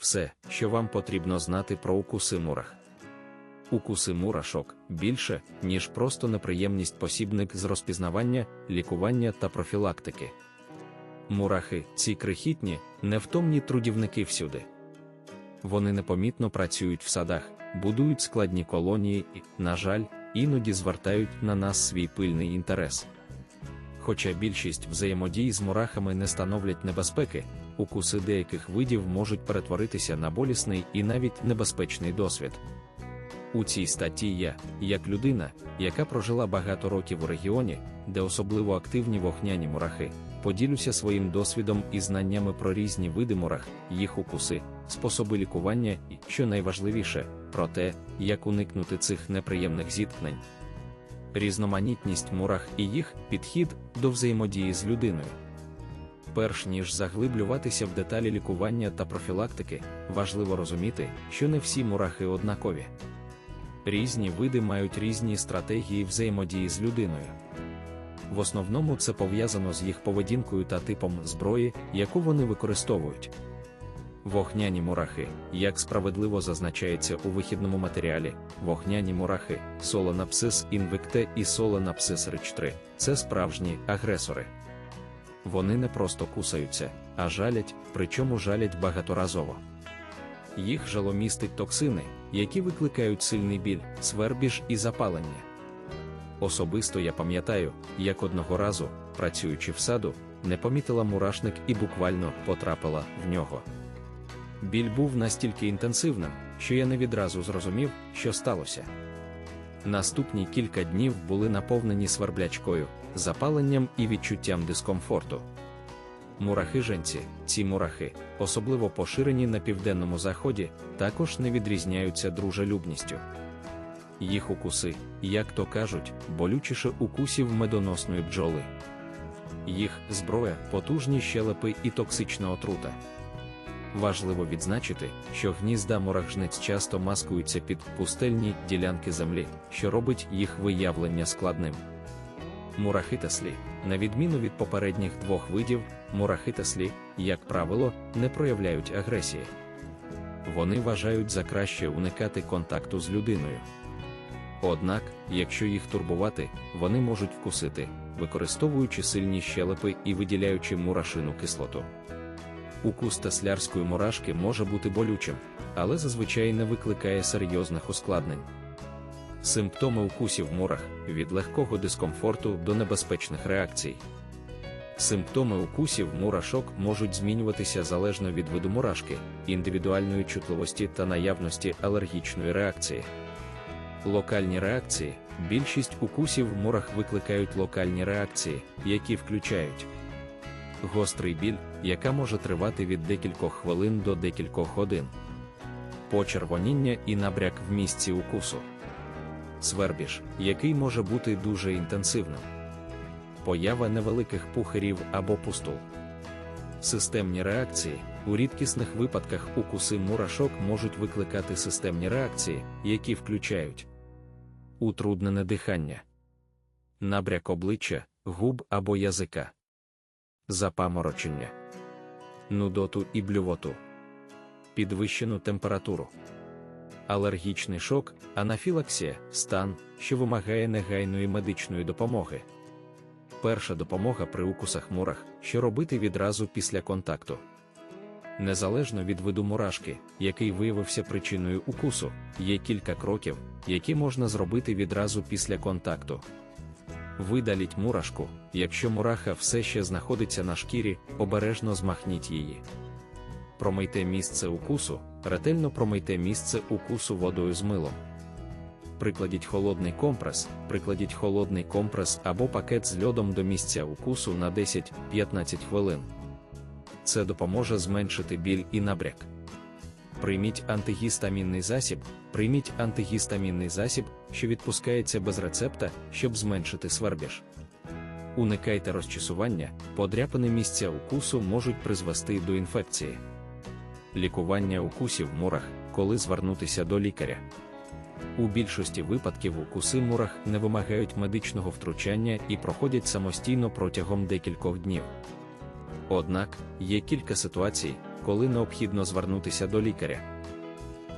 Все, що вам потрібно знати про укуси мурах. Укуси мурашок більше, ніж просто неприємність посібник з розпізнавання, лікування та профілактики. Мурахи, ці крихітні, невтомні трудівники всюди. Вони непомітно працюють в садах, будують складні колонії і, на жаль, іноді звертають на нас свій пильний інтерес. Хоча більшість взаємодій з мурахами не становлять небезпеки, укуси деяких видів можуть перетворитися на болісний і навіть небезпечний досвід. У цій статті я, як людина, яка прожила багато років у регіоні, де особливо активні вогняні мурахи, поділюся своїм досвідом і знаннями про різні види мурах, їх укуси, способи лікування і, що найважливіше, про те, як уникнути цих неприємних зіткнень. Різноманітність мурах і їх підхід до взаємодії з людиною. Перш ніж заглиблюватися в деталі лікування та профілактики, важливо розуміти, що не всі мурахи однакові. Різні види мають різні стратегії взаємодії з людиною. В основному це пов'язано з їх поведінкою та типом зброї, яку вони використовують. Вогняні мурахи, як справедливо зазначається у вихідному матеріалі, вогняні мурахи, Solenapsis invicte і Solenapsis rich це справжні агресори. Вони не просто кусаються, а жалять, причому жалять багаторазово. Їх жало містить токсини, які викликають сильний біль, свербіж і запалення. Особисто я пам'ятаю, як одного разу, працюючи в саду, не помітила мурашник і буквально потрапила в нього. Біль був настільки інтенсивним, що я не відразу зрозумів, що сталося. Наступні кілька днів були наповнені сверблячкою, запаленням і відчуттям дискомфорту. Мурахи женці, ці мурахи, особливо поширені на південному заході, також не відрізняються дружелюбністю. Їх укуси, як то кажуть, болючіше укусів медоносної бджоли. Їх зброя, потужні щелепи і токсична отрута. Важливо відзначити, що гнізда мурахжниць часто маскуються під пустельні ділянки землі, що робить їх виявлення складним. Мурахитаслі, на відміну від попередніх двох видів, мурахитаслі, як правило, не проявляють агресії. Вони вважають за краще уникати контакту з людиною. Однак, якщо їх турбувати, вони можуть вкусити, використовуючи сильні щелепи і виділяючи мурашину кислоту. Укус теслярської мурашки може бути болючим, але зазвичай не викликає серйозних ускладнень. Симптоми укусів в мурах від легкого дискомфорту до небезпечних реакцій. Симптоми укусів мурашок можуть змінюватися залежно від виду мурашки, індивідуальної чутливості та наявності алергічної реакції. Локальні реакції більшість укусів в мурах викликають локальні реакції, які включають гострий біль, яка може тривати від декількох хвилин до декількох годин, почервоніння і набряк в місці укусу, свербіж, який може бути дуже інтенсивним, поява невеликих пухарів або пустул. Системні реакції. У рідкісних випадках укуси мурашок можуть викликати системні реакції, які включають утруднене дихання, набряк обличчя, губ або язика, запаморочення, нудоту і блювоту, підвищену температуру, алергічний шок, анафілаксія стан, що вимагає негайної медичної допомоги. Перша допомога при укусах мурах, що робити відразу після контакту. Незалежно від виду мурашки, який виявився причиною укусу, є кілька кроків, які можна зробити відразу після контакту. Видаліть мурашку, якщо мураха все ще знаходиться на шкірі, обережно змахніть її. Промийте місце укусу, ретельно промийте місце укусу водою з милом. Прикладіть холодний компрес, прикладіть холодний компрес або пакет з льодом до місця укусу на 10-15 хвилин. Це допоможе зменшити біль і набряк. Прийміть антигістамінний засіб, прийміть антигістамінний засіб, що відпускається без рецепта, щоб зменшити свербіж. Уникайте розчісування, подряпини місця укусу можуть призвести до інфекції. Лікування укусів в мурах, коли звернутися до лікаря. У більшості випадків укуси мурах не вимагають медичного втручання і проходять самостійно протягом декількох днів. Однак є кілька ситуацій, коли необхідно звернутися до лікаря.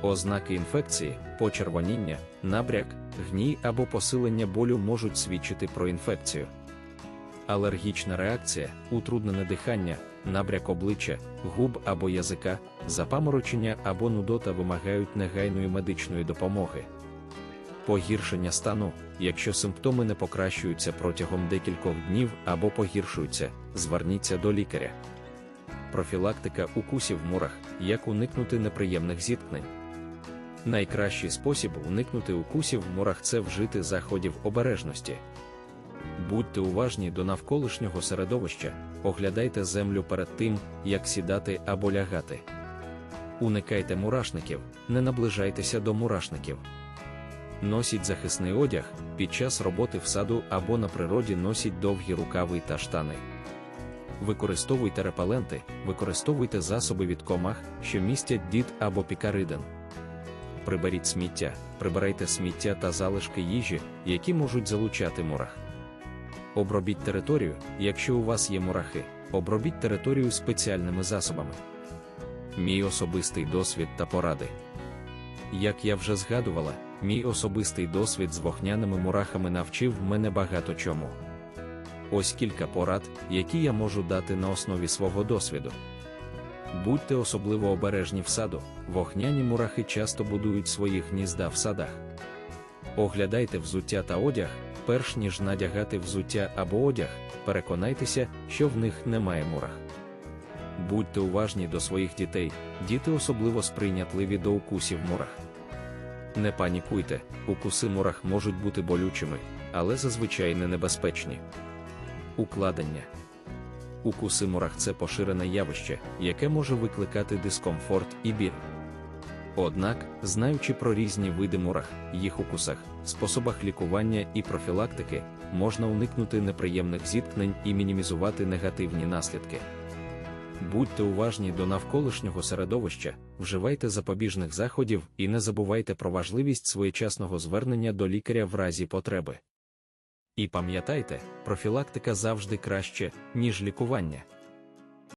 Ознаки інфекції, почервоніння, набряк, гній або посилення болю можуть свідчити про інфекцію. Алергічна реакція, утруднене дихання, набряк обличчя, губ або язика, запаморочення або нудота вимагають негайної медичної допомоги. Погіршення стану, якщо симптоми не покращуються протягом декількох днів або погіршуються, зверніться до лікаря. Профілактика укусів в мурах, як уникнути неприємних зіткнень. Найкращий спосіб уникнути укусів в мурах це вжити заходів обережності. Будьте уважні до навколишнього середовища, оглядайте землю перед тим, як сідати або лягати. Уникайте мурашників, не наближайтеся до мурашників. Носіть захисний одяг, під час роботи в саду або на природі носіть довгі рукави та штани. Використовуйте репеленти, використовуйте засоби від комах, що містять дід або пікаридин. Приберіть сміття, прибирайте сміття та залишки їжі, які можуть залучати мурах. Обробіть територію, якщо у вас є мурахи, обробіть територію спеціальними засобами. Мій особистий досвід та поради. Як я вже згадувала, мій особистий досвід з вогняними мурахами навчив мене багато чому. Ось кілька порад, які я можу дати на основі свого досвіду. Будьте особливо обережні в саду, вогняні мурахи часто будують свої гнізда в садах. Оглядайте взуття та одяг, перш ніж надягати взуття або одяг, переконайтеся, що в них немає мурах. Будьте уважні до своїх дітей, діти особливо сприйнятливі до укусів мурах. Не панікуйте, укуси мурах можуть бути болючими, але зазвичай не небезпечні. Укладення Укуси мурах це поширене явище, яке може викликати дискомфорт і біль. Однак, знаючи про різні види мурах, їх укусах, способах лікування і профілактики, можна уникнути неприємних зіткнень і мінімізувати негативні наслідки. Будьте уважні до навколишнього середовища, вживайте запобіжних заходів і не забувайте про важливість своєчасного звернення до лікаря в разі потреби. І пам'ятайте, профілактика завжди краще, ніж лікування.